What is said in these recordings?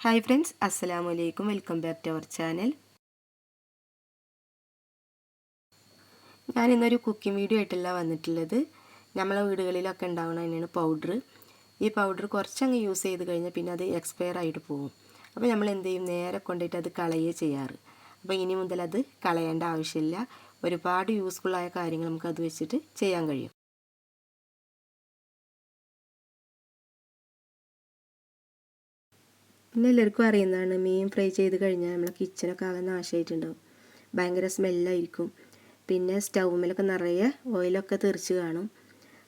Hi friends അസ്സലാമു അലൈക്കും welcome back to our channel ഞാൻ ഇന്നൊരു കുക്കിംഗ് വീഡിയോ ആയിട്ടല്ല വന്നിട്ടുള്ളത്. നമ്മളെ വീടുകളിലൊക്കെ ഉണ്ടാവുന്ന തന്നെയാണ് പൗഡർ ഈ പൗഡർ കുറച്ചങ്ങ് യൂസ് ചെയ്ത് കഴിഞ്ഞാൽ പിന്നെ അത് എക്സ്പയർ ആയിട്ട് പോകും. അപ്പോൾ നമ്മൾ എന്ത് ചെയ്യും? നേരെ കൊണ്ടിട്ട് അത് കളയേ ചെയ്യാറ്. അപ്പോൾ ഇനി മുതൽ അത് കളയേണ്ട ആവശ്യമില്ല. ഒരുപാട് യൂസ്ഫുള്ളായ കാര്യങ്ങൾ നമുക്ക് അത് വെച്ചിട്ട് ചെയ്യാൻ കഴിയും. എല്ലാവർക്കും അറിയുന്നതാണ് മീൻ ഫ്രൈ ചെയ്ത് കഴിഞ്ഞാൽ നമ്മളെ കിച്ചണൊക്കെ ആകെ നാശമായിട്ടുണ്ടാവും. ഭയങ്കര സ്മെല്ലായിരിക്കും. പിന്നെ സ്റ്റൗമിലൊക്കെ നിറയെ ഓയിലൊക്കെ തെറിച്ച് കാണും.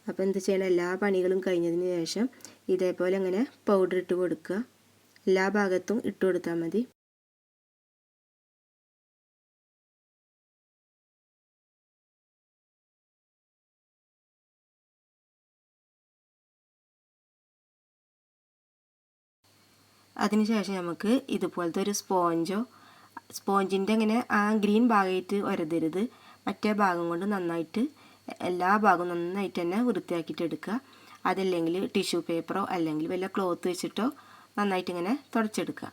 അപ്പോൾ എന്ത് ചെയ്യണം? എല്ലാ പണികളും കഴിഞ്ഞതിന് ശേഷം ഇതേപോലെ അങ്ങനെ പൗഡർ ഇട്ട് കൊടുക്കുക. എല്ലാ ഭാഗത്തും ഇട്ട് കൊടുത്താൽ മതി. അതിനുശേഷം നമുക്ക് ഇതുപോലത്തെ ഒരു സ്പോഞ്ചോ സ്പോഞ്ചിന്റെ ഇങ്ങനെ ആ ഗ്രീൻ ഭാഗമായിട്ട് ഒരതരുത് മറ്റേ ഭാഗം കൊണ്ട് നന്നായിട്ട് എല്ലാ ഭാഗവും നന്നായിട്ട് തന്നെ വൃത്തിയാക്കിയിട്ട് എടുക്കുക. അതല്ലെങ്കിൽ ടിഷ്യൂ പേപ്പറോ അല്ലെങ്കിൽ വല്ല ക്ലോത്ത് വെച്ചിട്ടോ നന്നായിട്ട് ഇങ്ങനെ തുടച്ചെടുക്കുക.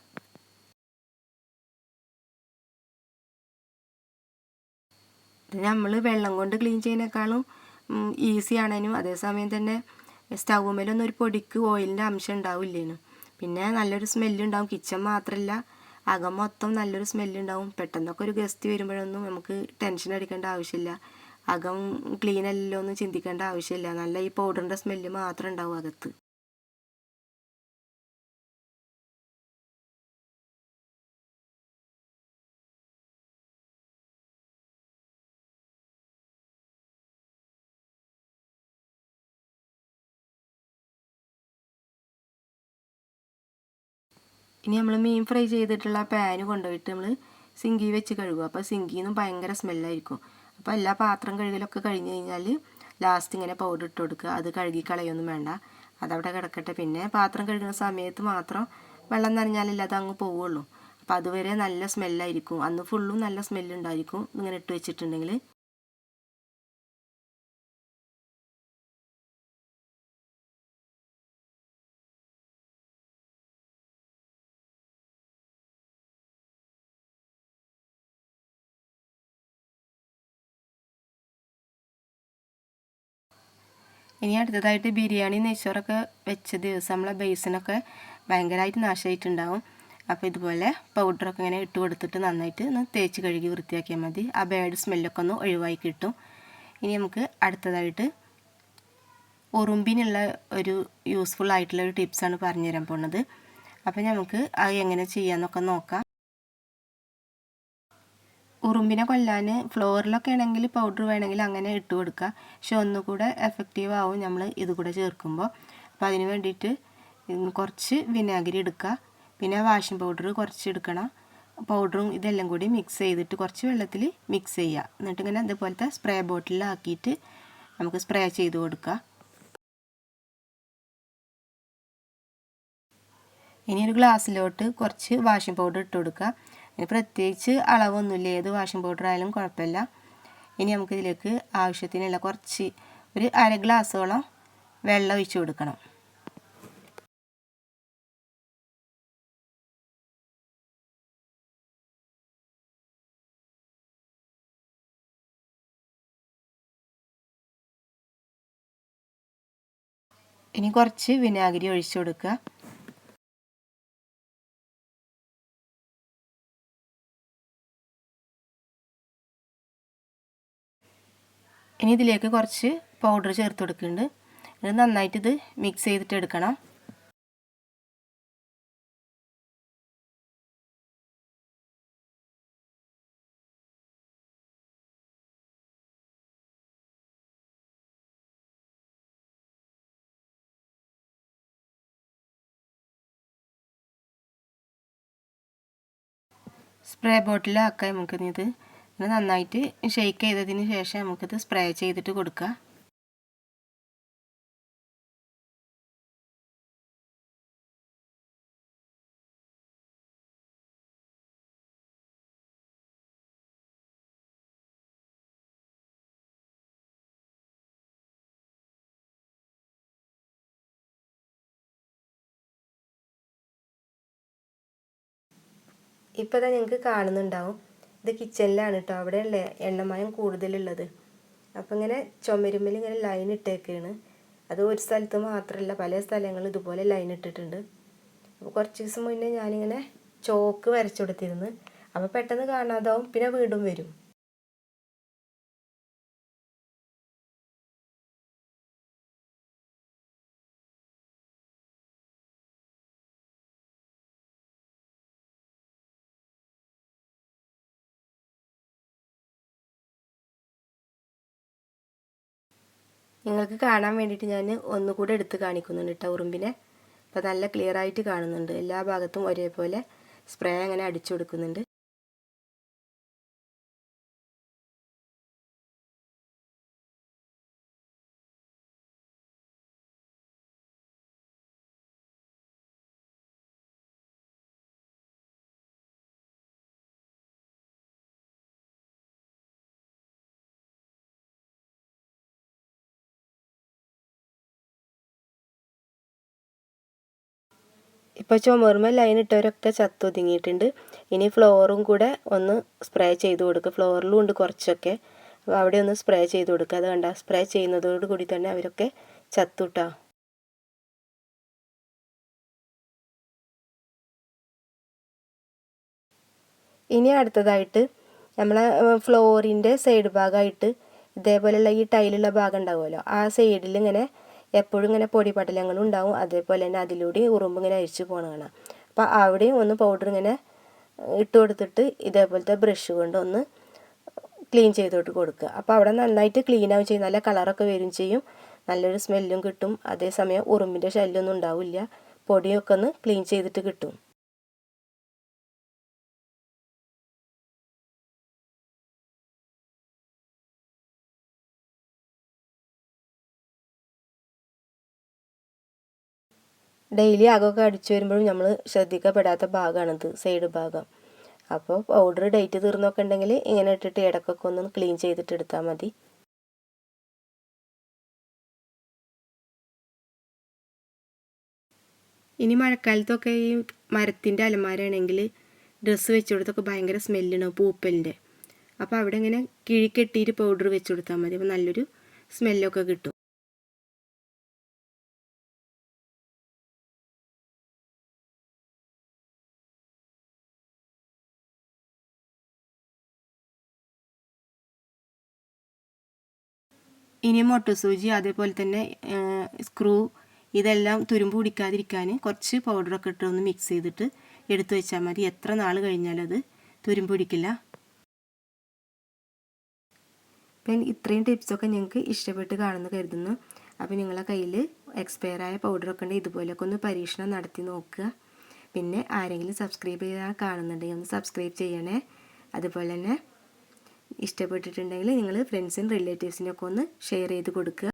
നമ്മൾ വെള്ളം കൊണ്ട് ക്ലീൻ ചെയ്യുന്നേക്കാളും ഈസി അതേസമയം തന്നെ സ്റ്റൗമ്മേലൊന്നും ഒരു പൊടിക്ക് ഓയിലിന്റെ അംശം ഉണ്ടാവില്ലേനും. പിന്നെ നല്ലൊരു സ്മെല്ലുണ്ടാവും. കിച്ചൺ മാത്രമല്ല അകം മൊത്തം നല്ലൊരു സ്മെല്ലുണ്ടാവും. പെട്ടെന്നൊക്കെ ഒരു ഗസ്റ്റ് വരുമ്പോഴൊന്നും നമുക്ക് ടെൻഷൻ അടിക്കേണ്ട ആവശ്യമില്ല. അകം ക്ലീൻ അല്ലല്ലോ എന്ന് ചിന്തിക്കേണ്ട ആവശ്യമില്ല. നല്ല ഈ പൗഡറിന്റെ സ്മെല്ല് മാത്രമേ ഉണ്ടാവും അകത്ത്. ഇനി നമ്മൾ മീൻ ഫ്രൈ ചെയ്തിട്ടുള്ള പാന് കൊണ്ടുപോയിട്ട് നമ്മൾ സിങ്കി വെച്ച് കഴുകും. അപ്പോൾ സിങ്കിന്നും ഭയങ്കര സ്മെല്ലായിരിക്കും അപ്പോൾ എല്ലാ പാത്രം കഴുകലൊക്കെ കഴിഞ്ഞ് കഴിഞ്ഞാൽ ലാസ്റ്റ് ഇങ്ങനെ പൗഡർ ഇട്ട് കൊടുക്കുക. അത് കഴുകി കളയൊന്നും വേണ്ട. അതവിടെ കിടക്കട്ടെ. പിന്നെ പാത്രം കഴുകുന്ന സമയത്ത് മാത്രം വെള്ളം നനഞ്ഞാലല്ല അത് അങ്ങ് പോവുള്ളൂ. അപ്പോൾ അതുവരെ നല്ല സ്മെല്ലായിരിക്കും അന്ന് ഫുള്ളും നല്ല സ്മെല്ലുണ്ടായിരിക്കും ഇങ്ങനെ ഇട്ട് വെച്ചിട്ടുണ്ടെങ്കിൽ ഇനി അടുത്തതായിട്ട് ബിരിയാണി നെയ്ച്ചോറൊക്കെ വെച്ച ദിവസം നമ്മളെ ബേസിനൊക്കെ ഭയങ്കരമായിട്ട് നാശമായിട്ടുണ്ടാവും അപ്പോൾ ഇതുപോലെ പൗഡറൊക്കെ ഇങ്ങനെ ഇട്ട് കൊടുത്തിട്ട് നന്നായിട്ട് ഒന്ന് തേച്ച് കഴുകി വൃത്തിയാക്കിയാൽ മതി. ആ ബാഡ് സ്മെല്ലൊക്കെ ഒന്ന് ഒഴിവാക്കി കിട്ടും. ഇനി നമുക്ക് അടുത്തതായിട്ട് ഉറുമ്പിനുള്ള ഒരു യൂസ്ഫുൾ ആയിട്ടുള്ള ഒരു ടിപ്സാണ് പറഞ്ഞു തരാൻ പോണത്. അപ്പോൾ നമുക്ക് അത് എങ്ങനെ ചെയ്യാമെന്നൊക്കെ നോക്കാം. ഉറുമ്പിനെ കൊല്ലാൻ ഫ്ലോറിലൊക്കെ ആണെങ്കിൽ പൗഡർ വേണമെങ്കിൽ അങ്ങനെ ഇട്ട് കൊടുക്കുക. പക്ഷെ ഒന്നുകൂടെ എഫക്റ്റീവ് ആവും നമ്മൾ ഇത് കൂടെ ചേർക്കുമ്പോൾ. അപ്പോൾ അതിന് വേണ്ടിയിട്ട് കുറച്ച് വിനാഗിരി എടുക്കുക. പിന്നെ വാഷിംഗ് പൗഡർ കുറച്ച് എടുക്കണം. പൗഡറും ഇതെല്ലാം കൂടി മിക്സ് ചെയ്തിട്ട് കുറച്ച് വെള്ളത്തിൽ മിക്സ് ചെയ്യുക. എന്നിട്ട് ഇങ്ങനെ ഇതുപോലത്തെ സ്പ്രേ ബോട്ടിലാക്കിയിട്ട് നമുക്ക് സ്പ്രേ ചെയ്ത് കൊടുക്കുക. ഇനി ഒരു ഗ്ലാസ്സിലോട്ട് കുറച്ച് വാഷിംഗ് പൗഡർ ഇട്ട് കൊടുക്കുക. പ്രത്യേകിച്ച് അളവൊന്നുമില്ല. ഏത് വാഷിംഗ് പൗഡർ ആയാലും കുഴപ്പമില്ല. ഇനി നമുക്കിതിലേക്ക് ആവശ്യത്തിനുള്ള കുറച്ച് ഒരു അര ഗ്ലാസ്സോളം വെള്ളം ഒഴിച്ച് കൊടുക്കണം. ഇനി കുറച്ച് വിനാഗിരി ഒഴിച്ചു കൊടുക്കുക. ഇനി ഇതിലേക്ക് കുറച്ച് പൗഡർ ചേർത്ത് കൊടുക്കുന്നുണ്ട്. ഇത് നന്നായിട്ട് ഇത് മിക്സ് ചെയ്തിട്ട് എടുക്കണം. സ്പ്രേ ബോട്ടിലാക്കാം നമുക്കിത് ഇത്. ഇത് നന്നായിട്ട് ഷെയ്ക്ക് ചെയ്തതിന് ശേഷം നമുക്കിത് സ്പ്രേ ചെയ്തിട്ട് കൊടുക്കുക. ഇപ്പോൾ തന്നെ നിങ്ങൾക്ക് കാണുന്നുണ്ടാവും. ഇത് കിച്ചണിലാണ് കേട്ടോ അവിടെയല്ലേ എണ്ണമയം കൂടുതലുള്ളത്. അപ്പം ഇങ്ങനെ ചുമരുമ്മിൽ ഇങ്ങനെ ലൈൻ ഇട്ടേക്കാണ്. അത് ഒരു സ്ഥലത്ത് മാത്രമല്ല പല സ്ഥലങ്ങളും ഇതുപോലെ ലൈൻ ഇട്ടിട്ടുണ്ട്. അപ്പോൾ കുറച്ച് ദിവസം മുന്നേ ഞാനിങ്ങനെ ചോക്ക് വരച്ചു കൊടുത്തിരുന്നു. അപ്പോൾ പെട്ടെന്ന് കാണാതാവും പിന്നെ വീണ്ടും വരും. നിങ്ങൾക്ക് കാണാൻ വേണ്ടിയിട്ട് ഞാൻ ഒന്നുകൂടെ എടുത്ത് കാണിക്കുന്നുണ്ട് കേട്ടോ ഉറുമ്പിനെ. അപ്പോൾ നല്ല ക്ലിയർ ആയിട്ട് കാണുന്നുണ്ട്. എല്ലാ ഭാഗത്തും ഒരേപോലെ സ്പ്രേ അങ്ങനെ അടിച്ചു കൊടുക്കുന്നുണ്ട്. ഇപ്പോൾ ചുമരുമ്മ ലൈൻ ഇട്ടവരൊക്കെ ചത്തൊതുങ്ങിയിട്ടുണ്ട് ഇനി ഫ്ലോറും കൂടെ ഒന്ന് സ്പ്രേ ചെയ്ത് കൊടുക്കുക ഫ്ലോറിലും ഉണ്ട് കുറച്ചൊക്കെ. അപ്പോൾ അവിടെ ഒന്ന് സ്പ്രേ ചെയ്ത് കൊടുക്കുക അത് കണ്ട സ്പ്രേ ചെയ്യുന്നതോട് കൂടി തന്നെ അവരൊക്കെ ചത്തുട്ടാ ഇനി അടുത്തതായിട്ട് നമ്മളെ ഫ്ലോറിന്റെ സൈഡ് ഭാഗമായിട്ട് ഇതേപോലെയുള്ള ഈ ടൈലുള്ള ഭാഗം ഉണ്ടാവുമല്ലോ. ആ സൈഡിൽ ഇങ്ങനെ എപ്പോഴും ഇങ്ങനെ പൊടി പടലങ്ങൾ ഉണ്ടാവും. അതേപോലെ തന്നെ അതിലൂടെ ഉറുമ്പ് ഇങ്ങനെ അഴിച്ചു പോകണ കാണാം. അപ്പോൾ അവിടെയും ഒന്ന് പൗഡർ ഇങ്ങനെ ഇട്ട് കൊടുത്തിട്ട് ഇതേപോലത്തെ ബ്രഷ് കൊണ്ട് ഒന്ന് ക്ലീൻ ചെയ്തോട്ട് കൊടുക്കുക. അപ്പോൾ അവിടെ നന്നായിട്ട് ക്ലീൻ ആവും ചെയ്യും. നല്ല കളറൊക്കെ വരും ചെയ്യും. നല്ലൊരു സ്മെല്ലും കിട്ടും. അതേസമയം ഉറുമ്പിന്റെ ശല്യമൊന്നും ഉണ്ടാവില്ല. പൊടിയൊക്കെ ഒന്ന് ക്ലീൻ ചെയ്തിട്ട് കിട്ടും. ഡെയിലി അകമൊക്കെ അടിച്ചു വരുമ്പോഴും നമ്മൾ ശ്രദ്ധിക്കപ്പെടാത്ത ഭാഗമാണിത് സൈഡ് ഭാഗം. അപ്പോൾ പൗഡർ ഡേറ്റ് തീർന്നൊക്കെ ഉണ്ടെങ്കിൽ ഇങ്ങനെ ഇട്ടിട്ട് ഇടക്കൊക്കെ ഒന്ന് ക്ലീൻ ചെയ്തിട്ട് എടുത്താൽ മതി. ഇനി മഴക്കാലത്തൊക്കെ ഈ മരത്തിന്റെ അലമാരയാണെങ്കിൽ ഡ്രസ്സ് വെച്ചുകൊടുത്തൊക്കെ ഭയങ്കര സ്മെല്ലാണ് പൂപ്പലിന്റെ അപ്പോൾ അവിടെ ഇങ്ങനെ കിഴി കെട്ടിയിട്ട് പൗഡർ വെച്ച് കൊടുത്താൽ മതി. അപ്പോൾ നല്ലൊരു സ്മെല്ലൊക്കെ കിട്ടും. ഇനി സൂചി അതേപോലെ തന്നെ സ്ക്രൂ ഇതെല്ലാം തുരുമ്പ് പിടിക്കാതിരിക്കാൻ കുറച്ച് പൗഡറൊക്കെ ഇട്ട് ഒന്ന് മിക്സ് ചെയ്തിട്ട് എടുത്തു വെച്ചാൽ മതി. എത്ര നാൾ കഴിഞ്ഞാലത് തുരുമ്പ് പിടിക്കില്ല. അപ്പം ഇത്രയും ടിപ്സൊക്കെ ഞങ്ങൾക്ക് ഇഷ്ടപ്പെട്ട് കാണുന്നു കരുതുന്നു. അപ്പോൾ നിങ്ങളെ കയ്യിൽ എക്സ്പയർ ആയ പൗഡറൊക്കെ ഉണ്ട് ഇതുപോലെയൊക്കെ ഒന്ന് പരീക്ഷണം നടത്തി നോക്കുക. പിന്നെ ആരെങ്കിലും സബ്സ്ക്രൈബ് ചെയ്താൽ കാണുന്നുണ്ടെങ്കിൽ ഒന്ന് സബ്സ്ക്രൈബ് ചെയ്യണേ. അതുപോലെ തന്നെ ഇഷ്ടപ്പെട്ടിട്ടുണ്ടെങ്കിൽ നിങ്ങൾ ഫ്രണ്ട്സിനും റിലേറ്റീവ്സിനൊക്കെ ഒന്ന് ഷെയർ ചെയ്ത് കൊടുക്കുക.